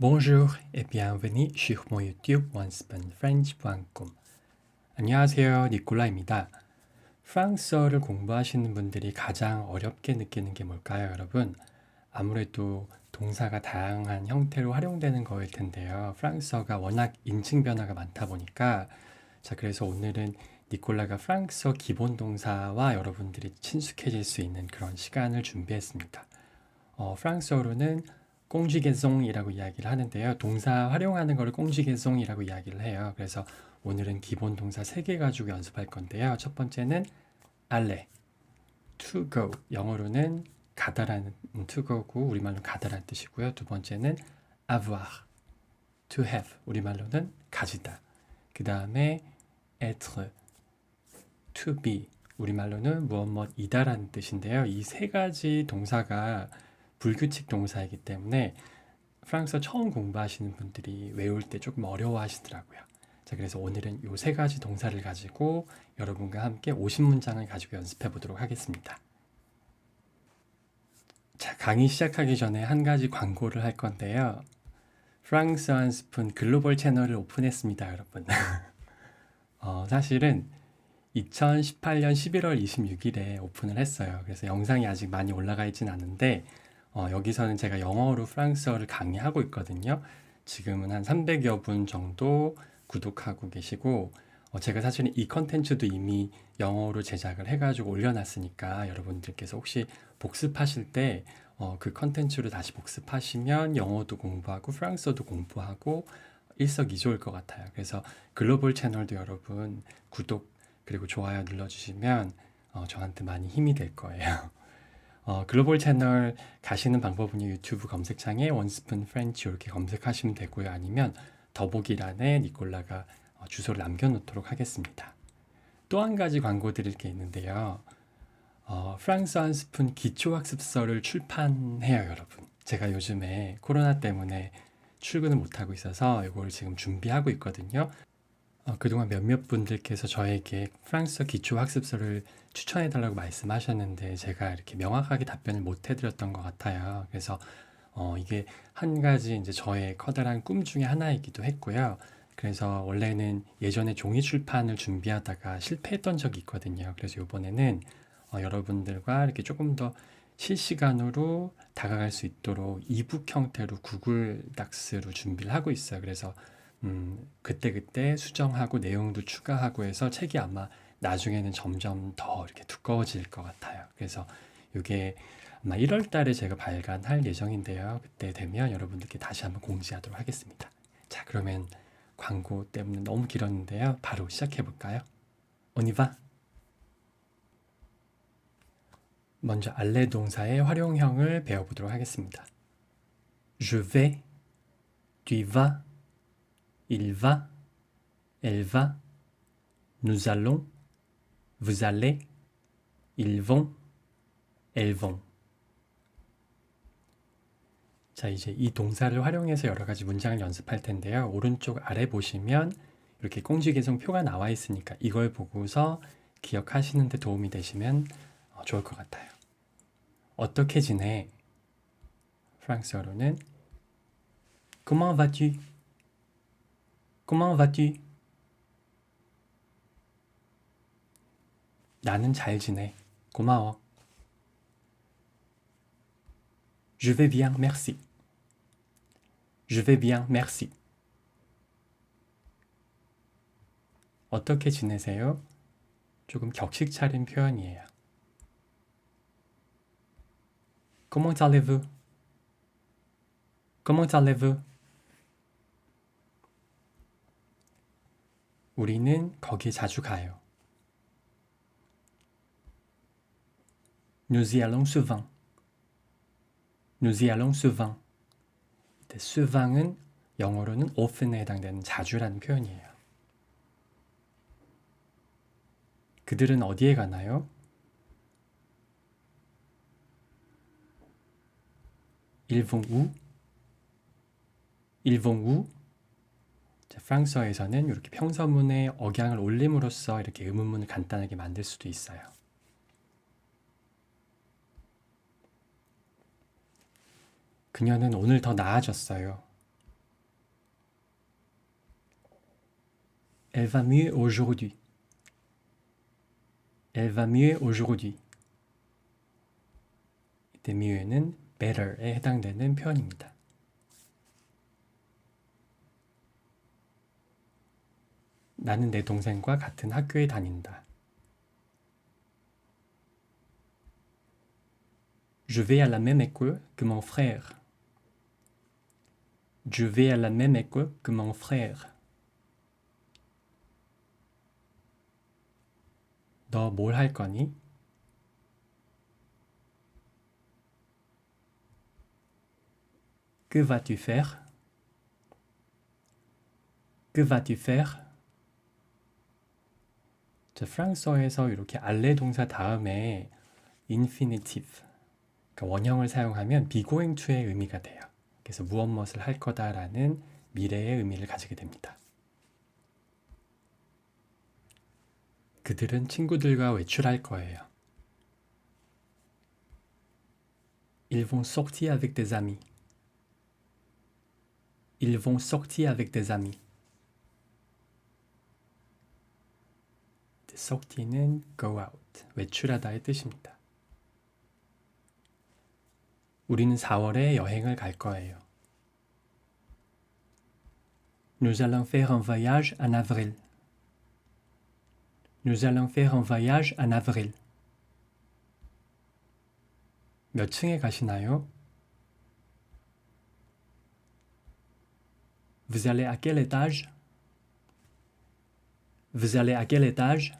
Bonjour et bienvenue sur mon YouTube onespanfrench.com. 안녕하세요, 니콜라입니다. 프랑스어를 공부하시는 분들이 가장 어렵게 느끼는 게 뭘까요, 여러분? 아무래도 동사가 다양한 형태로 활용되는 거일 텐데요. 프랑스어가 워낙 인칭 변화가 많다 보니까 자, 그래서 오늘은 니콜라가 프랑스어 기본 동사와 여러분들이 친숙해질 수 있는 그런 시간을 준비했습니다. 어, 프랑스어로는 꽁쥐게송이라고 이야기를 하는데요. 동사 활용하는 거를 꽁쥐게송이라고 이야기를 해요. 그래서 오늘은 기본 동사 3개 가지고 연습할 건데요. 첫 번째는 aller, to go. 영어로는 가다라는 to go고 우리말로 가다라는 뜻이고요. 두 번째는 avoir, to have. 우리말로는 가지다. 그 다음에 être, to be. 우리말로는 무엇 무엇이다라는 뜻인데요. 이 세 가지 동사가 불규칙 동사이기 때문에 프랑스어 처음 공부하시는 분들이 외울 때 조금 어려워 하시더라고요. 자, 그래서 오늘은 요 세 가지 동사를 가지고 여러분과 함께 50문장을 가지고 연습해 보도록 하겠습니다. 자, 강의 시작하기 전에 한 가지 광고를 할 건데요. 프랑스 한 스푼 글로벌 채널을 오픈했습니다, 여러분. 어, 사실은 2018년 11월 26일에 오픈을 했어요. 그래서 영상이 아직 많이 올라가 있진 않은데 어, 여기서는 제가 영어로 프랑스어를 강의하고 있거든요. 지금은 한 300여 분 정도 구독하고 계시고 어, 제가 사실은 이 컨텐츠도 이미 영어로 제작을 해가지고 올려놨으니까 여러분들께서 혹시 복습하실 때 어, 그 컨텐츠를 다시 복습하시면 영어도 공부하고 프랑스어도 공부하고 일석이조일 것 같아요. 그래서 글로벌 채널도 여러분 구독 그리고 좋아요 눌러주시면 어, 저한테 많이 힘이 될 거예요. 어, 글로벌 채널 가시는 방법은 유튜브 검색창에 원스푼 프렌치 이렇게 검색하시면 되고요. 아니면 더보기란에 니콜라가 어, 주소를 남겨놓도록 하겠습니다. 또 한 가지 광고 드릴 게 있는데요. 어, 프랑스 한 스푼 기초학습서를 출판해요, 여러분. 제가 요즘에 코로나 때문에 출근을 못하고 있어서 이걸 지금 준비하고 있거든요. 어, 그동안 몇몇 분들께서 저에게 프랑스어 기초 학습서를 추천해 달라고 말씀하셨는데 제가 이렇게 명확하게 답변을 못 해드렸던 것 같아요. 그래서 어, 이게 한 가지 이제 저의 커다란 꿈 중에 하나이기도 했고요. 그래서 원래는 예전에 종이 출판을 준비하다가 실패했던 적이 있거든요. 그래서 이번에는 어, 여러분들과 이렇게 조금 더 실시간으로 다가갈 수 있도록 이북 형태로 구글 닥스로 준비를 하고 있어요. 그래서 음, 그때그때 수정하고 내용도 추가하고 해서 책이 아마 나중에는 점점 더 이렇게 두꺼워질 것 같아요. 그래서 이게 아마 1월 달에 제가 발간할 예정인데요. 그때 되면 여러분들께 다시 한번 공지하도록 하겠습니다. 자, 그러면 광고 때문에 너무 길었는데요. 바로 시작해 볼까요? 오니바. 먼저 알레 동사의 활용형을 배워보도록 하겠습니다. Je vais, tu vas, il va, elle va, nous allons, vous allez, ils vont, elles vont. 자, 이제 이 동사를 활용해서 여러 가지 문장을 연습할 텐데요. 오른쪽 아래 보시면 이렇게 꽁지개성 표가 나와 있으니까 이걸 보고서 기억하시는 데 도움이 되시면 어, 좋을 것 같아요. 어떻게 지내? 프랑스어로는 Comment vas-tu? Comment vas-tu? 나는 잘 지내. 고마워. Je vais bien, merci. Je vais bien, merci. 어떻게 지내세요? 조금 격식 차린 표현이에요. Comment allez-vous? Comment allez-vous? 우리는 거기 자주 가요. Nous y allons souvent. Nous y allons souvent. souvant은 영어로는 often에 해당되는 자주라는 표현이에요. 그들은 어디에 가나요? Ils vont où? Ils vont où? 프랑스어에서는 이렇게 평서문에 억양을 올림으로써 이렇게 의문문을 간단하게 만들 수도 있어요. 그녀는 오늘 더 나아졌어요. Elle va mieux aujourd'hui. Elle va mieux aujourd'hui. 이때 mieux는 better에 해당되는 표현입니다. 나는 내 동생과 같은 학교에 다닌다. Je vais à la même école que mon frère. Je vais à la même école que mon frère. 너 뭘 할 거니? Que vas-tu faire? Que vas-tu faire? 자, 프랑스어에서 이렇게 알레 동사 다음에 infinitive, 그러니까 원형을 사용하면 going to의 의미가 돼요. 그래서 무엇 무엇을 할 거다라는 미래의 의미를 가지게 됩니다. 그들은 친구들과 외출할 거예요. Ils vont sortir avec des amis. Ils vont sortir avec des amis. Sortir는 go out, 외출하다의 뜻입니다. 우리는 4월에 여행을 갈 거예요. Nous allons faire un voyage en avril. Nous allons faire un voyage en avril. 몇 층에 가시나요? Vous allez à quel étage? Vous allez à quel étage?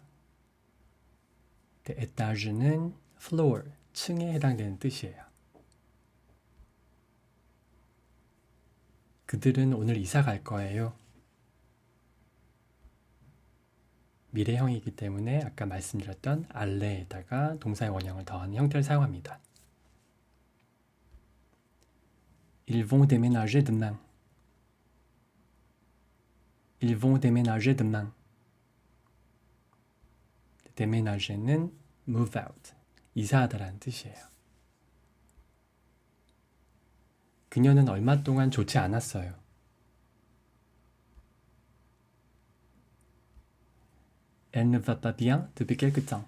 에타즈는 floor, 층에 해당되는 뜻이에요. 그들은 오늘 이사 갈 거예요. 미래형이기 때문에 아까 말씀드렸던 알레에다가 동사의 원형을 더하는 형태를 사용합니다. Ils vont déménager demain. Ils vont déménager demain. Déménager는 move out, 이사하다라는 뜻이에요. 그녀는 얼마 동안 좋지 않았어요. Elle ne va pas bien depuis quelque temps.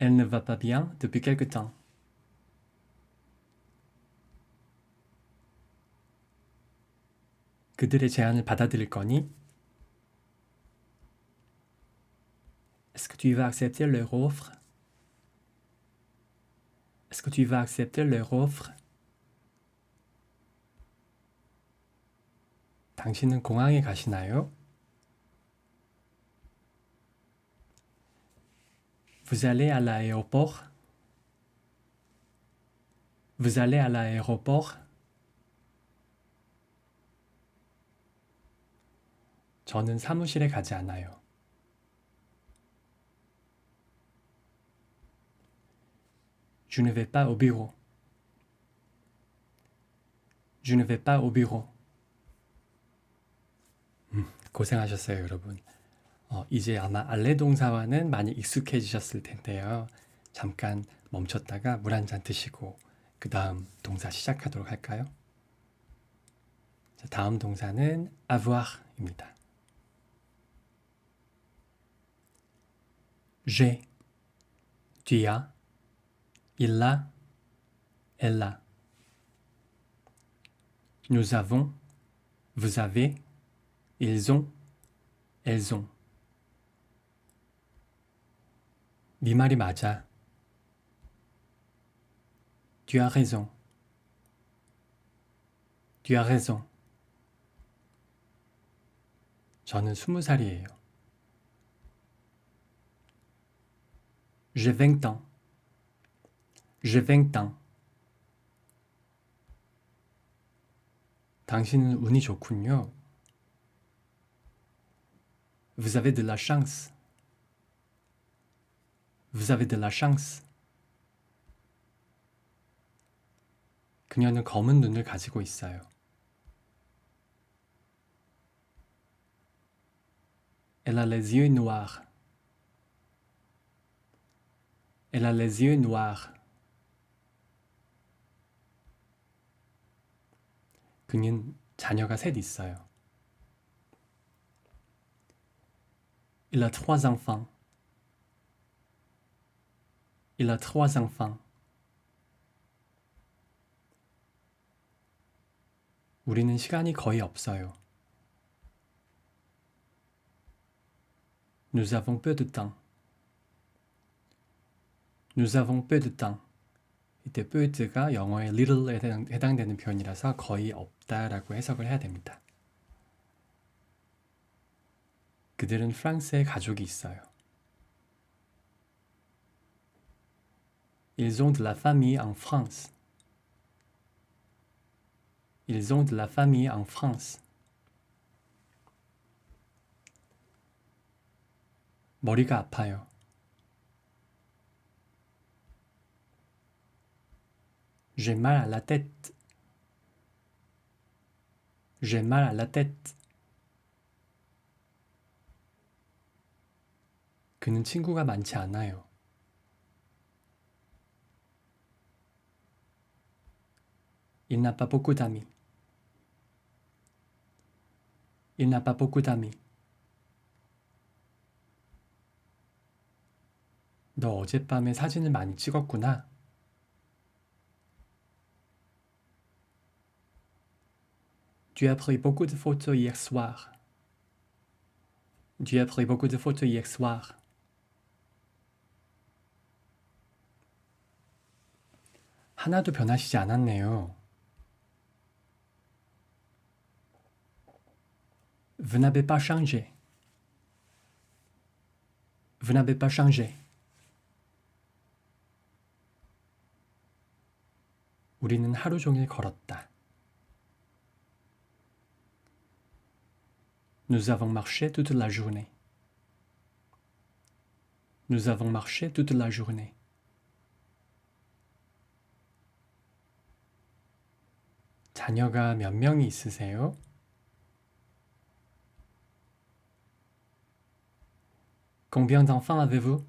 Elle ne va pas bien depuis quelque temps. 그들의 제안을 받아들일 거니? Est-ce que tu vas accepter leur offre Est-ce que tu vas accepter leur offre 당신은 공항에 가시나요? Vous allez à l'aéroport? Vous allez à l'aéroport? 저는 사무실에 가지 않아요. Je ne vais pas au bureau. Je ne vais pas au bureau. 음, 고생하셨어요, 여러분. 어, 이제 아마 알레 동사와는 많이 익숙해지셨을 텐데요. 잠깐 멈췄다가 물 한 잔 드시고 그 다음 동사 시작하도록 할까요? 자, 다음 동사는 avoir입니다. j'ai, tu as, il a, elle a. Nous avons, vous avez, ils ont, elles ont. 네 말이 맞아. Tu as raison. Tu as raison. 저는 스무 살이에요. J'ai vingt ans. J'ai vingt ans. 당신은 운이 좋군요. Vous avez de la chance. Vous avez de la chance. 그녀는 검은 눈을 가지고 있어요. Elle a les yeux noirs. Elle a les yeux noirs. 그는 자녀가 셋 있어요. Il a trois enfants. Il a trois enfants. 우리는 시간이 거의 없어요. Nous avons peu de temps. Nous avons peu de temps. 이때 peu가 영어의 little에 해당, 해당 되는 표현이라서 거의 없다라고 해석을 해야 됩니다. 그들은 프랑스에 가족이 있어요. Ils ont de la famille en France. Ils ont de la famille en France. 머리가 아파요. J'ai mal à la tête. J'ai mal à la tête. 그는 친구가 많지 않아요. N'a pas beaucoup d'amis. 너 어젯밤에 사진을 많이 찍었구나. Tu as pris beaucoup de photos hier soir. Tu as pris beaucoup de photos hier soir. 하나도 변하시지 않았네요. Vous n'avez pas changé. Vous n'avez pas changé. 우리는 하루 종일 걸었다. Nous avons marché toute la journée. Nous avons marché toute la journée. 자녀가 몇 명이 있으세요? Combien d'enfants avez-vous?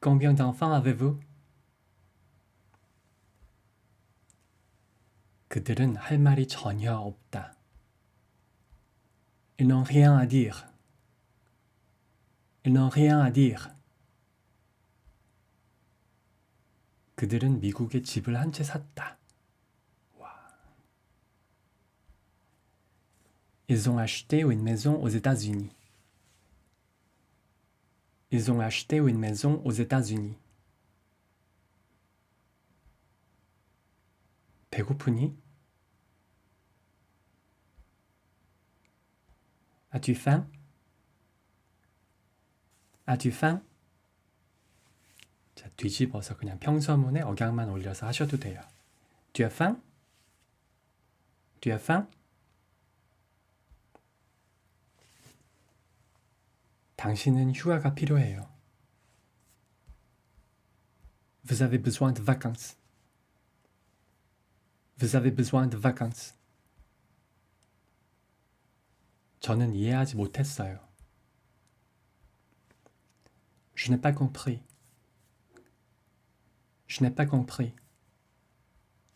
Combien d'enfants avez-vous? 그들은 할 말이 전혀 없다. Ils n'ont rien à dire. Ils n'ont rien à dire. 그들은 미국에 집을 한 채 샀다. 와. Ils ont acheté une maison aux États-Unis. Ils ont acheté une maison aux États-Unis. 배고프니? As-tu faim? As-tu faim? 자, 뒤집어서 그냥 평서문에 억양만 올려서 하셔도 돼요. Tu as faim? Tu as faim? 당신은 휴가가 필요해요. Vous avez besoin de vacances. Vous avez besoin de vacances. 저는 이해하지 못했어요. Je n'ai pas compris. Je n'ai pas compris.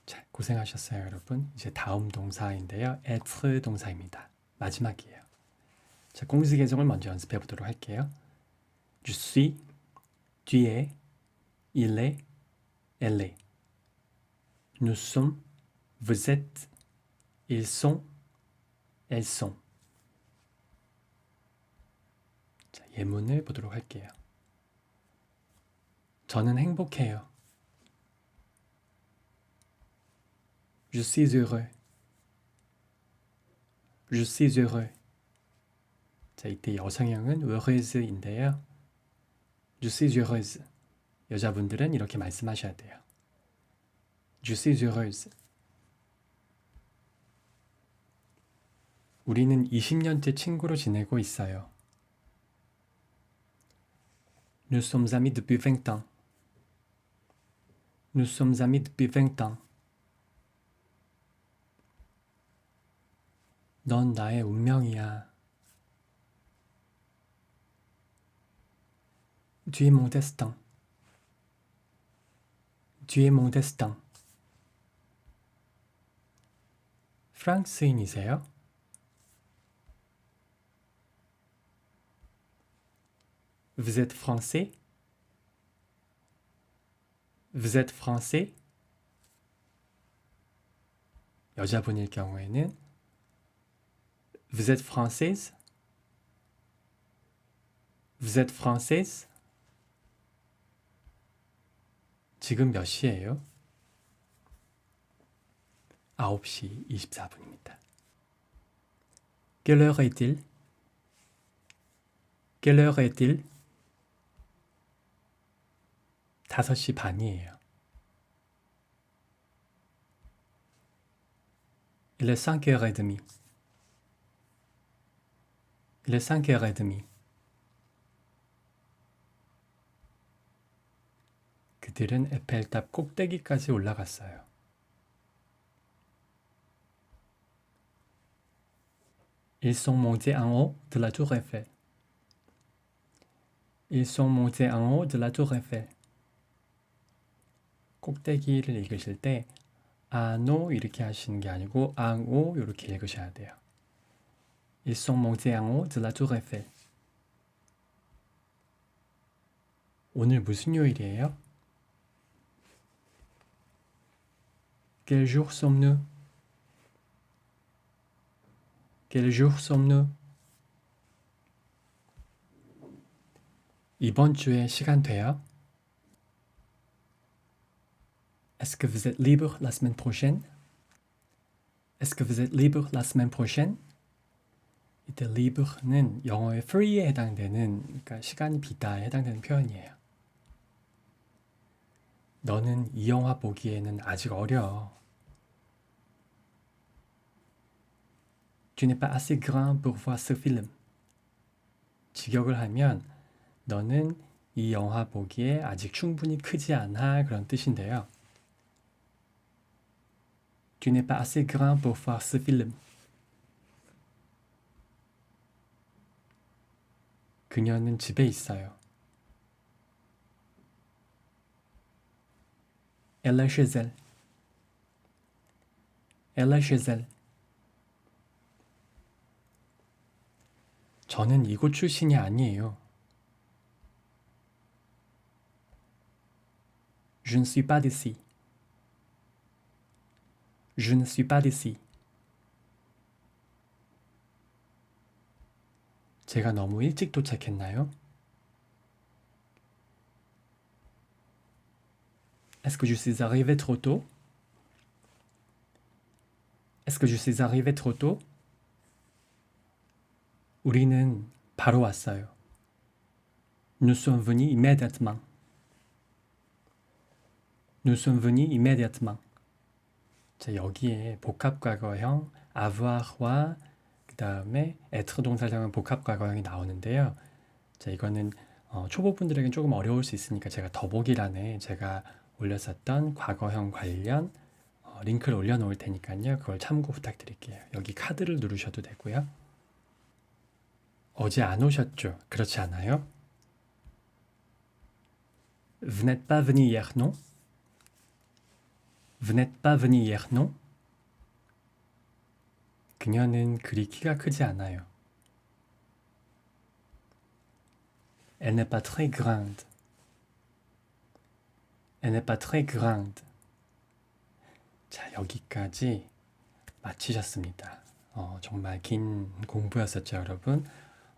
자, 고생하셨어요, 여러분. 이제 다음 동사인데요. être 동사입니다. 마지막이에요. 자, 공식 계정을 먼저 연습해 보도록 할게요. Je suis, tu es, il est, elle est. Nous sommes, vous êtes, ils sont, elles sont. 자, 예문을 보도록 할게요. 저는 행복해요. Je suis heureux. Je suis heureux. 자, 이때 여성형은 heureusein데요. Je suis heureuse. 여자분들은 이렇게 말씀하셔야 돼요. Je suis heureuse. 우리는 20년째 친구로 지내고 있어요. Nous sommes amis depuis 20 ans. Nous sommes amis depuis 20 ans. 넌 나의 운명이야. Tu es mon destin. Tu es mon destin. 프랑스인이세요? Vous êtes français? Vous êtes français? 여자분일 경우에는 Vous êtes française? Vous êtes française? 지금 몇 시예요? 9시 24분입니다. Quelle heure est-il? Quelle heure est-il? 5시 반이에요. Il est 5h30. Il est 5h30. 그들은 에펠탑 꼭대기까지 올라갔어요. Ils sont montés en haut de la tour Eiffel. Ils sont montés en haut de la tour Eiffel. 꼭대기를 읽으실 때 아노 이렇게 하시는 게 아니고 앙오 이렇게 읽으셔야 돼요. La tour Eiffel. 오늘 무슨 요일이에요? Quel jour sommes-nous? Quel jour sommes-nous? 이번 주에 시간 돼요? Est-ce que vous êtes libre la semaine prochaine? Est-ce que vous êtes libre la semaine prochaine? 이때 libre는 영어의 free에 해당되는 그러니까 시간이 비다에 해당되는 표현이에요. 너는 이 영화 보기에는 아직 어려. Tu n'es pas assez grand pour voir ce film. 직역을 하면 너는 이 영화 보기에 아직 충분히 크지 않아 그런 뜻인데요. Tu n'es pas assez grand pour voir ce film. 그녀는 집에 있어요. Est chez elle. Est chez elle. 저는 이곳 출신이 아니에요. Je ne suis pas d'ici. Je ne suis pas d'ici. 제가 너무 일찍 도착했나요? Est-ce que je suis arrivé trop tôt? Est-ce que je suis arrivé trop tôt? 우리는 바로 왔어요. Nous sommes venus immédiatement. Nous sommes venus immédiatement. 자, 여기에 복합과거형 avoir와 그 다음에 être 동사형은 복합과거형이 나오는데요. 자, 이거는 어, 초보분들에겐 조금 어려울 수 있으니까 제가 더보기란에 제가 올렸었던 과거형 관련 어, 링크를 올려놓을 테니까요. 그걸 참고 부탁드릴게요. 여기 카드를 누르셔도 되고요. 어제 안 오셨죠? 그렇지 않아요? Vous n'êtes pas venu hier, non? Vous n'êtes pas venu hier, non? 그녀는 그리 키가 크지 않아요. Elle n'est pas très grande. Elle n'est pas très grande. 자, 여기까지 마치셨습니다. 어, 정말 긴 공부였었죠, 여러분.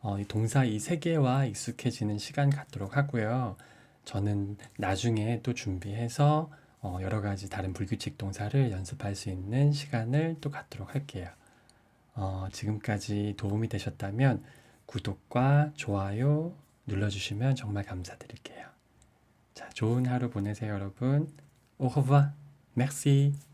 어, 이 동사 이 세 개와 익숙해지는 시간 갖도록 하고요. 저는 나중에 또 준비해서 어, 여러 가지 다른 불규칙 동사를 연습할 수 있는 시간을 또 갖도록 할게요. 어, 지금까지 도움이 되셨다면 구독과 좋아요 눌러주시면 정말 감사드릴게요. 자, 좋은 하루 보내세요, 여러분. Au revoir. Merci.